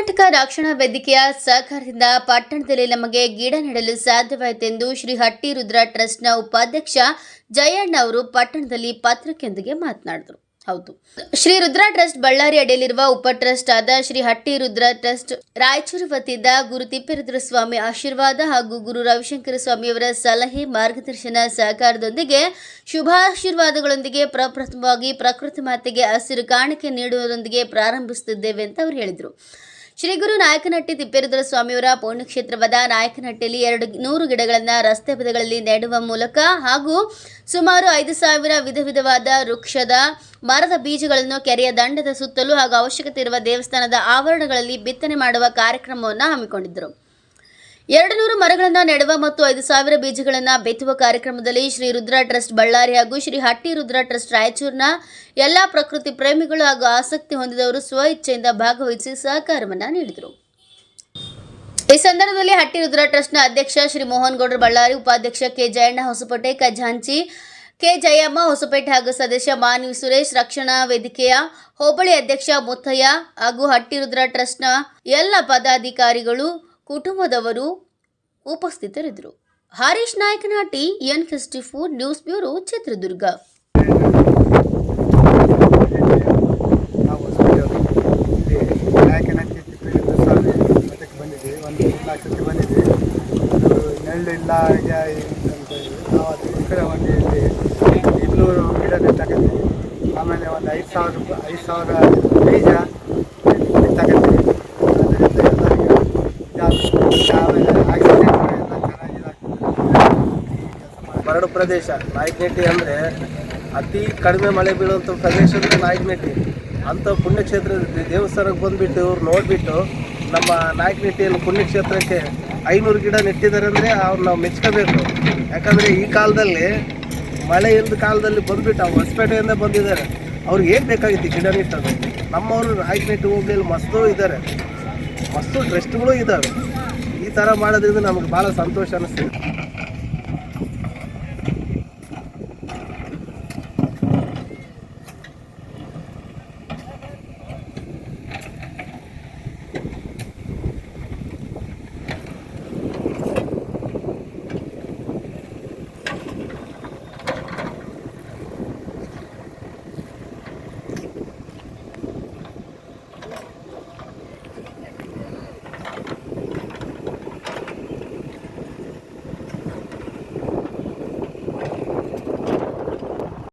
ಕರ್ನಾಟಕ ರಕ್ಷಣಾ ವೇದಿಕೆಯ ಸಹಕಾರದಿಂದ ಪಟ್ಟಣದಲ್ಲಿ ನಮಗೆ ಗಿಡ ನೆಡಲು ಸಾಧ್ಯವಾಯಿತೆಂದು ಶ್ರೀ ಹಟ್ಟಿ ರುದ್ರ ಟ್ರಸ್ಟ್ನ ಉಪಾಧ್ಯಕ್ಷ ಜಯಣ್ಣ ಅವರು ಪಟ್ಟಣದಲ್ಲಿ ಪತ್ರಿಕೆಯೊಂದಿಗೆ ಮಾತನಾಡಿದರು. ಹೌದು. ಶ್ರೀ ರುದ್ರ ಟ್ರಸ್ಟ್ ಬಳ್ಳಾರಿ ಅಡಿಯಲ್ಲಿರುವ ಉಪ ಟ್ರಸ್ಟ್ ಆದ ಶ್ರೀ ಹಟ್ಟಿ ರುದ್ರ ಟ್ರಸ್ಟ್ ರಾಯಚೂರು ವತಿಯಿಂದ ಗುರು ತಿಪ್ಪೇರುದ್ರ ಸ್ವಾಮಿ ಆಶೀರ್ವಾದ ಹಾಗೂ ಗುರು ರವಿಶಂಕರ ಸ್ವಾಮಿಯವರ ಸಲಹೆ, ಮಾರ್ಗದರ್ಶನ ಸಹಕಾರದೊಂದಿಗೆ ಶುಭಾಶೀರ್ವಾದಗಳೊಂದಿಗೆ ಪ್ರಪ್ರಥಮವಾಗಿ ಪ್ರಕೃತಿ ಮಾತೆಗೆ ಹಸಿರು ಕಾಣಿಕೆ ನೀಡುವುದರೊಂದಿಗೆ ಪ್ರಾರಂಭಿಸುತ್ತಿದ್ದೇವೆ ಅಂತ ಅವರು ಹೇಳಿದರು. ಶ್ರೀ ಗುರು ನಾಯಕನಹಟ್ಟಿ ತಿಪ್ಪೇರುದ್ರ ಸ್ವಾಮಿಯವರ ಪುಣ್ಯಕ್ಷೇತ್ರವಾದ ನಾಯಕನಹಟ್ಟಿಯಲ್ಲಿ ಎರಡು ನೂರು ಗಿಡಗಳನ್ನು ರಸ್ತೆ ಬದಿಗಳಲ್ಲಿ ನೆಡುವ ಮೂಲಕ ಹಾಗೂ ಸುಮಾರು ಐದು ಸಾವಿರ ವಿಧ ವಿಧವಾದ ವೃಕ್ಷದ ಮರದ ಬೀಜಗಳನ್ನು ಕೆರೆಯ ದಂಡದ ಸುತ್ತಲೂ ಹಾಗೂ ಅವಶ್ಯಕತೆ ಇರುವ ದೇವಸ್ಥಾನದ ಆವರಣಗಳಲ್ಲಿ ಬಿತ್ತನೆ ಮಾಡುವ ಕಾರ್ಯಕ್ರಮವನ್ನು ಹಮ್ಮಿಕೊಂಡಿದ್ದರು. ಎರಡು ನೂರು ಮರಗಳನ್ನು ನೆಡುವ ಮತ್ತು ಐದು ಸಾವಿರ ಬೀಜಗಳನ್ನು ಬೆತ್ತುವ ಕಾರ್ಯಕ್ರಮದಲ್ಲಿ ಶ್ರೀ ರುದ್ರ ಟ್ರಸ್ಟ್ ಬಳ್ಳಾರಿ ಹಾಗೂ ಶ್ರೀ ಹಟ್ಟಿ ರುದ್ರ ಟ್ರಸ್ಟ್ ರಾಯಚೂರಿನ ಎಲ್ಲ ಪ್ರಕೃತಿ ಪ್ರೇಮಿಗಳು ಹಾಗೂ ಆಸಕ್ತಿ ಹೊಂದಿದವರು ಸ್ವ ಇಚ್ಛೆಯಿಂದ ಭಾಗವಹಿಸಿ ಸಹಕಾರವನ್ನು ನೀಡಿದರು. ಈ ಸಂದರ್ಭದಲ್ಲಿ ಹಟ್ಟಿ ರುದ್ರ ಟ್ರಸ್ಟ್ನ ಅಧ್ಯಕ್ಷ ಶ್ರೀ ಮೋಹನ್ ಗೌಡರ್ ಬಳ್ಳಾರಿ ಉಪಾಧ್ಯಕ್ಷ ಕೆ ಜಯಣ್ಣ ಹೊಸಪೇಟೆ ಖಜಾಂಚಿ ಕೆ ಜಯಮ್ಮ ಹೊಸಪೇಟೆ ಹಾಗೂ ಸದಸ್ಯ ಮಾನವಿ ಸುರೇಶ್, ರಕ್ಷಣಾ ವೇದಿಕೆಯ ಹೋಬಳಿ ಅಧ್ಯಕ್ಷ ಮುತ್ತಯ್ಯ ಹಾಗೂ ಹಟ್ಟಿ ರುದ್ರ ಟ್ರಸ್ಟ್ನ ಎಲ್ಲ ಪದಾಧಿಕಾರಿಗಳು ಕುಟುಂಬದವರು ಉಪಸ್ಥಿತರಿದ್ದರು Harish Nayakanahatti N fifty four news bureau Chitradurga ಬಂದಿದ್ದೀವಿ ಬಂದಿದ್ದೀವಿ ಒಂದು ಇಲ್ಲಿ ಇನ್ನೂರು ಗಿಡ ನೆಟ್ಟಾಕತ್ತೀವಿ ಆಮೇಲೆ ಒಂದು ಐದು ಸಾವಿರ ರೂಪಾಯಿ ಐದು ಸಾವಿರ ಬೀಜ ಪ್ರದೇಶ, ನಾಯಕನಹಟ್ಟಿ ಅಂದರೆ ಅತಿ ಕಡಿಮೆ ಮಳೆ ಬೀಳುವಂಥ ಪ್ರದೇಶ ನಾಯಕನಹಟ್ಟಿ. ಅಂಥ ಪುಣ್ಯಕ್ಷೇತ್ರ ದೇವಸ್ಥಾನಕ್ಕೆ ಬಂದುಬಿಟ್ಟು ಇವ್ರು ನೋಡಿಬಿಟ್ಟು ನಮ್ಮ ನಾಯಕನಹಟ್ಟಿಯಲ್ಲಿ ಪುಣ್ಯಕ್ಷೇತ್ರಕ್ಕೆ ಐನೂರು ಗಿಡ ನೆಟ್ಟಿದ್ದಾರೆ ಅಂದರೆ ಅವ್ರು ನಾವು ಮೆಚ್ಕೋಬೇಕು. ಯಾಕಂದರೆ ಈ ಕಾಲದಲ್ಲಿ ಮಳೆ ಇಲ್ಲದ ಕಾಲದಲ್ಲಿ ಬಂದುಬಿಟ್ಟು ಅವ್ರು ಹೊಸಪೇಟೆಯಿಂದ ಬಂದಿದ್ದಾರೆ. ಅವ್ರಿಗೆ ಏನು ಬೇಕಾಗಿತ್ತು ಗಿಡ ನೆಟ್ಟದು ನಮ್ಮವರು ನಾಯಕನಹಟ್ಟಿ ಹೋಗ್ಲಿ ಮಸ್ತು ಇದ್ದಾರೆ. ಮಸ್ತು ಟ್ರಸ್ಟ್ಗಳು ಇದ್ದಾವೆ. ಈ ಥರ ಮಾಡೋದ್ರಿಂದ ನಮಗೆ ಭಾಳ ಸಂತೋಷ ಅನ್ನಿಸ್ತಿದೆ